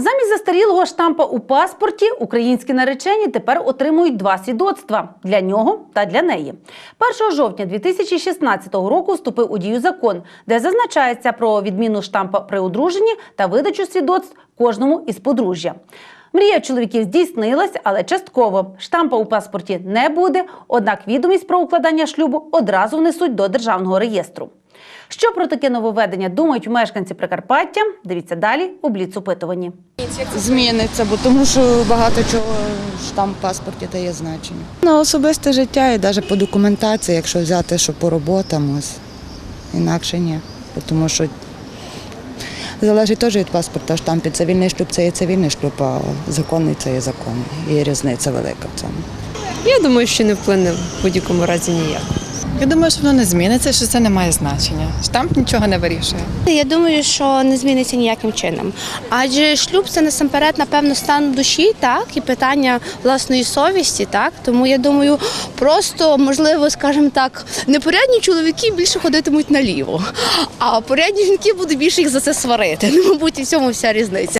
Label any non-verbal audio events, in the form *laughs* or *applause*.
Замість застарілого штампа у паспорті українські наречені тепер отримують два свідоцтва для нього та для неї. 1 жовтня 2016 року вступив у дію закон, де зазначається про відміну штампа при одруженні та видачу свідоцтв кожному із подружжя. Мрія чоловіків здійснилась, але частково штампа у паспорті не буде. Однак відомість про укладання шлюбу одразу внесуть до державного реєстру. Що про таке нововведення думають мешканці Прикарпаття? Дивіться далі у бліц-опитуванні. Зміниться, бо тому що багато чого штамп в паспорті дає значення. На особисте життя і навіть по документації, якщо взяти, що по роботам, ось інакше ні. Тому що залежить теж від паспорта штампі. Цивільний шлюб це є цивільний шлюб, а законний це є законний. І різниця велика в цьому. Я думаю, що не вплине в будь-якому разі ніяк. Я думаю, що воно не зміниться, що це не має значення. Штамп нічого не вирішує. Я думаю, що не зміниться ніяким чином. Адже шлюб це насамперед, напевно, стан душі, так, і питання власної совісті, так. Тому я думаю, просто можливо, скажімо так, непорядні чоловіки більше ходитимуть наліво, а порядні жінки будуть більше їх за це сварити. *laughs* Ну, мабуть, і в цьому вся різниця.